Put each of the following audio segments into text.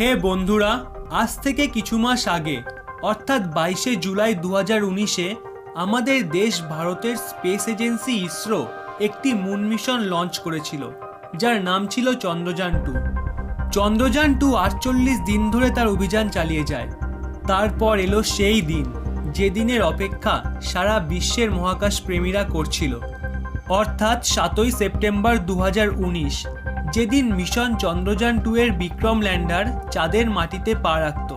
হে বন্ধুরা, আজ থেকে কিছু মাস আগে, অর্থাৎ বাইশে জুলাই দু হাজার উনিশে, আমাদের দেশ ভারতের স্পেস এজেন্সি ইসরো একটি মুন মিশন লঞ্চ করেছিল, যার নাম ছিল চন্দ্রযান টু। চন্দ্রযান টু আটচল্লিশ দিন ধরে তার অভিযান চালিয়ে যায়। তারপর এলো সেই দিন, যে দিনের অপেক্ষা সারা বিশ্বের মহাকাশ প্রেমীরা করছিল। অর্থাৎ সাতই সেপ্টেম্বর দু হাজার উনিশ যেদিন মিশন চন্দ্রযান টু এর বিক্রম ল্যান্ডার চাঁদের মাটিতে পা রাখত,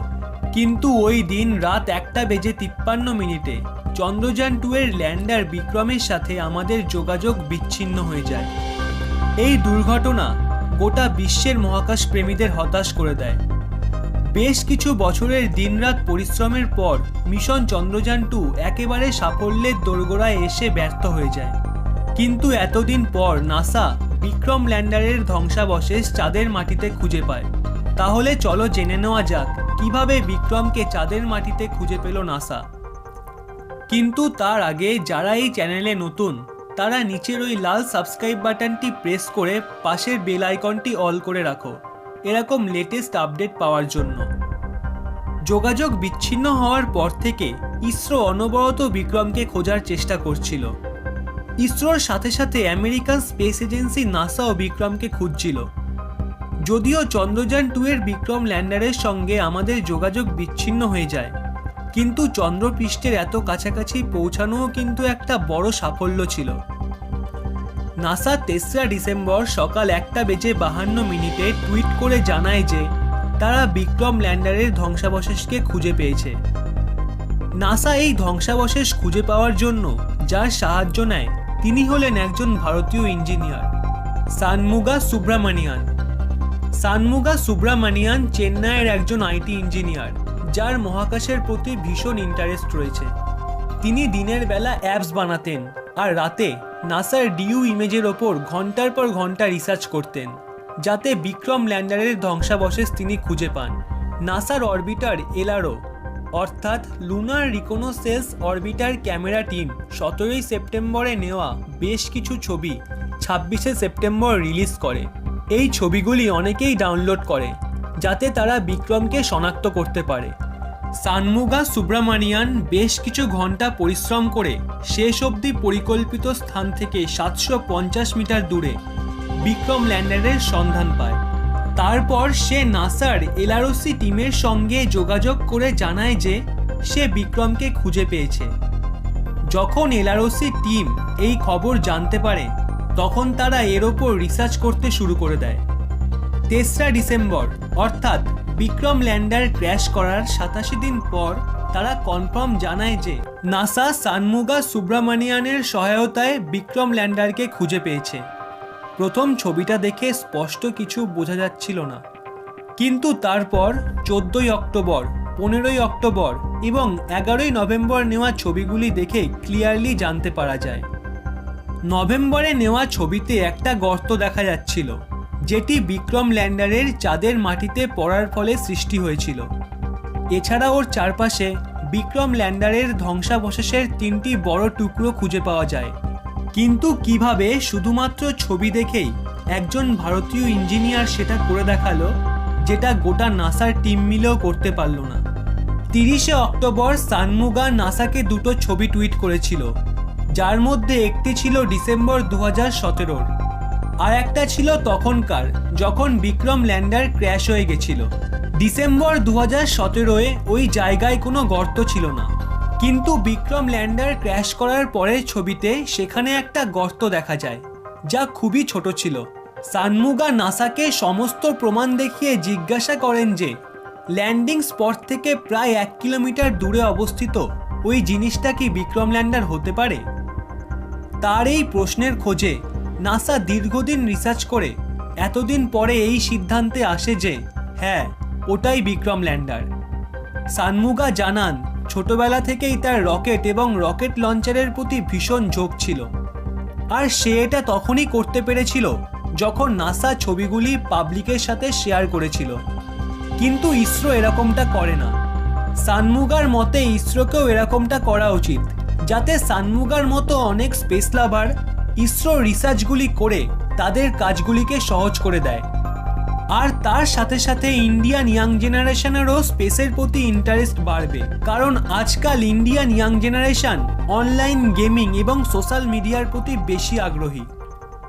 কিন্তু ওই দিন রাত একটা বেজে তিপ্পান্ন মিনিটে চন্দ্রযান টু এর ল্যান্ডার বিক্রমের সাথে আমাদের যোগাযোগ বিচ্ছিন্ন হয়ে যায়। এই দুর্ঘটনা গোটা বিশ্বের মহাকাশ প্রেমীদের হতাশ করে দেয়। বেশ কিছু বছরের দিনরাত পরিশ্রমের পর মিশন চন্দ্রযান টু একেবারে সাফল্যের দোরগোড়ায় এসে ব্যর্থ হয়ে যায়। কিন্তু এতদিন পর নাসা বিক্রম ল্যান্ডারের ধ্বংসাবশেষ চাঁদের মাটিতে খুঁজে পায়। তাহলে চলো জেনে নেওয়া যাক, কীভাবে বিক্রমকে চাঁদের মাটিতে খুঁজে পেল নাসা। কিন্তু তার আগে যারা এই চ্যানেলে নতুন, তারা নিচের ওই লাল সাবস্ক্রাইব বাটনটি প্রেস করে পাশের বেল আইকনটি অল করে রাখো, এরকম লেটেস্ট আপডেট পাওয়ার জন্য। যোগাযোগ বিচ্ছিন্ন হওয়ার পর থেকে ইসরো অনবরত বিক্রমকে খোঁজার চেষ্টা করছিল। ইসরোর সাথে সাথে আমেরিকান স্পেস এজেন্সি নাসাও বিক্রমকে খুঁজছিল। যদিও চন্দ্রযান টু এর বিক্রম ল্যান্ডারের সঙ্গে আমাদের যোগাযোগ বিচ্ছিন্ন হয়ে যায়, কিন্তু চন্দ্রপৃষ্ঠের এত কাছাকাছি পৌঁছানোও কিন্তু একটা বড় সাফল্য ছিল। নাসা তেসরা ডিসেম্বর সকাল একটা বেজে বাহান্ন মিনিটে টুইট করে জানায় যে, তারা বিক্রম ল্যান্ডারের ধ্বংসাবশেষকে খুঁজে পেয়েছে। নাসা এই ধ্বংসাবশেষ খুঁজে পাওয়ার জন্য যার সাহায্য নেয় তিনি হলেন একজন ভারতীয় ইঞ্জিনিয়ার, সানমুগা সুব্রামানিয়ান। সানমুগা সুব্রামানিয়ান চেন্নাইয়ের একজন আইটি ইঞ্জিনিয়ার, যার মহাকাশের প্রতি ভীষণ ইন্টারেস্ট রয়েছে। তিনি দিনের বেলা অ্যাপস বানাতেন আর রাতে নাসার ডিউ ইমেজের ওপর ঘণ্টার পর ঘণ্টা রিসার্চ করতেন, যাতে বিক্রম ল্যান্ডারের ধ্বংসাবশেষ তিনি খুঁজে পান। নাসার অরবিটার এলআরও অর্থাৎ lunar reconnaissance orbiter camera team সতেরোই সেপ্টেম্বরে নেওয়া বেশ কিছু ছবি ছাব্বিশে সেপ্টেম্বর রিলিজ করে। এই ছবিগুলি অনেকেই ডাউনলোড করে, যাতে তারা বিক্রমকে শনাক্ত করতে পারে। সানমুগা সুব্রামানিয়ান বেশ কিছু ঘণ্টা পরিশ্রম করে শেষ অবধি পরিকল্পিত স্থান থেকে সাতশো পঞ্চাশ মিটার দূরে বিক্রম ল্যান্ডারের সন্ধান পায়। তারপর সে নাসার এলআরওসি টিমের সঙ্গে যোগাযোগ করে জানায় যে সে বিক্রমকে খুঁজে পেয়েছে। যখন এলআরওসি টিম এই খবর জানতে পারে, তখন তারা এর ওপর রিসার্চ করতে শুরু করে দেয়। তেসরা ডিসেম্বর, অর্থাৎ বিক্রম ল্যান্ডার ক্র্যাশ করার সাতাশি দিন পর তারা কনফার্ম জানায় যে নাসা সানমুগা সুব্রামানিয়ানের সহায়তায় বিক্রম ল্যান্ডারকে খুঁজে পেয়েছে। প্রথম ছবিটা দেখে স্পষ্ট কিছু বোঝা যাচ্ছিল না। কিন্তু তারপর চোদ্দোই অক্টোবর, পনেরোই অক্টোবর এবং এগারোই নভেম্বর নেওয়া ছবিগুলি দেখে ক্লিয়ারলি জানতে পারা যায়। নভেম্বরে নেওয়া ছবিতে একটা গর্ত দেখা যাচ্ছিল, যেটি বিক্রম ল্যান্ডারের চাঁদের মাটিতে পড়ার ফলে সৃষ্টি হয়েছিল। এছাড়া ওর চারপাশে বিক্রম ল্যান্ডারের ধ্বংসাবশেষের তিনটি বড় টুকরো খুঁজে পাওয়া যায়। কিন্তু কীভাবে শুধুমাত্র ছবি দেখেই একজন ভারতীয় ইঞ্জিনিয়ার সেটা করে দেখাল, যেটা গোটা নাসার টিম মিলেও করতে পারল না। তিরিশে অক্টোবর সানমুগা নাসাকে দুটো ছবি টুইট করেছিল, যার মধ্যে একটি ছিল ডিসেম্বর দু হাজার সতেরোর আর একটা ছিল তখনকার, যখন বিক্রম ল্যান্ডার ক্র্যাশ হয়ে গেছিল। ডিসেম্বর দু হাজার সতেরোয় ওই জায়গায় কোনো গর্ত ছিল না। কিন্তু বিক্রম ল্যান্ডার ক্র্যাশ করার পরের ছবিতে সেখানে একটা গর্ত দেখা যায়, যা খুবই ছোট ছিল। সানমুগা নাসাকে সমস্ত প্রমাণ দেখিয়ে জিজ্ঞাসা করেন যে, ল্যান্ডিং স্পট থেকে প্রায় এক কিলোমিটার দূরে অবস্থিত, ওই জিনিসটা কি বিক্রম ল্যান্ডার হতে পারে? তার এই প্রশ্নের খোঁজে নাসা দীর্ঘদিন রিসার্চ করে এতদিন পরে এই সিদ্ধান্তে আসে যে হ্যাঁ ওটাই বিক্রম ল্যান্ডার। সানমুগা জানান ছোটবেলা থেকেই তার রকেট এবং রকেট লঞ্চারের প্রতি ভীষণ ঝোঁক ছিল। আর সে এটা তখনই করতে পেরেছিল যখন নাসা ছবিগুলি পাবলিকের সাথে শেয়ার করেছিল। কিন্তু ইসরো এরকমটা করে না। সানমুগার মতে ইসরোকেও এরকমটা করা উচিত। যাতে সানমুগার মতো অনেক স্পেস লাভার ইসরো রিসার্চগুলি করে তাদের কাজগুলিকে সহজ করে দেয়। আর তার সাথে সাথে ইন্ডিয়ান ইয়াং জেনারেশনেরও স্পেসের প্রতি ইন্টারেস্ট বাড়বে। কারণ আজকাল Indian young generation online gaming এবং সোশ্যাল মিডিয়ার প্রতি বেশি আগ্রহী।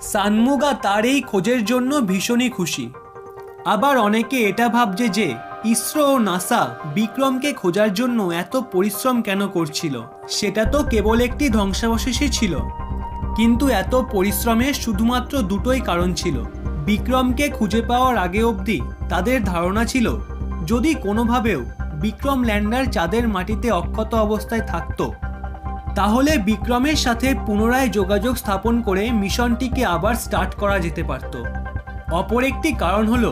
সানমুগা তার এই খোঁজের জন্য ভীষণই খুশি। আবার অনেকে এটা ভাবছে যে, ইসরো ও নাসা বিক্রমকে খোঁজার জন্য এত পরিশ্রম কেন করছিল? সেটা তো কেবল একটি ধ্বংসাবশেষই ছিল। কিন্তু এত পরিশ্রমের শুধুমাত্র দুটোই কারণ ছিল। বিক্রমকে খুঁজে পাওয়ার আগে অবধি তাদের ধারণা ছিল, যদি কোনোভাবেও বিক্রম ল্যান্ডার চাঁদের মাটিতে অক্ষত অবস্থায় থাকতো, তাহলে বিক্রমের সাথে পুনরায় যোগাযোগ স্থাপন করে মিশনটিকে আবার স্টার্ট করা যেতে পারত। অপর একটি কারণ হলো,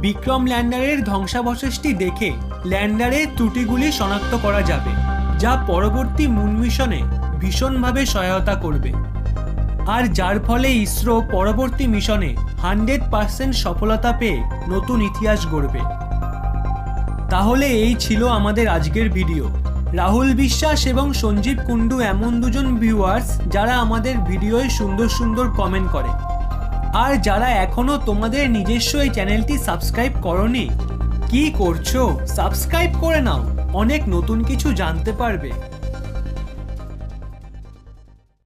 বিক্রম ল্যান্ডারের ধ্বংসাবশেষটি দেখে ল্যান্ডারের ত্রুটিগুলি শনাক্ত করা যাবে, যা পরবর্তী মুন মিশনে ভীষণভাবে সহায়তা করবে। আর যার ফলে ইসরো পরবর্তী মিশনে হান্ড্রেড পার্সেন্ট সফলতা পেয়ে নতুন ইতিহাস গড়বে। তাহলে এই ছিল আমাদের আজকের ভিডিও। রাহুল বিশ্বাস এবং সঞ্জীব কুণ্ডু এমন দুজন ভিউয়ার্স যারা আমাদের ভিডিওয় সুন্দর সুন্দর কমেন্ট করে। আর যারা এখনও তোমাদের নিজস্ব এই চ্যানেলটি সাবস্ক্রাইব করনি, কি করছ? সাবস্ক্রাইব করে নাও, অনেক নতুন কিছু জানতে পারবে।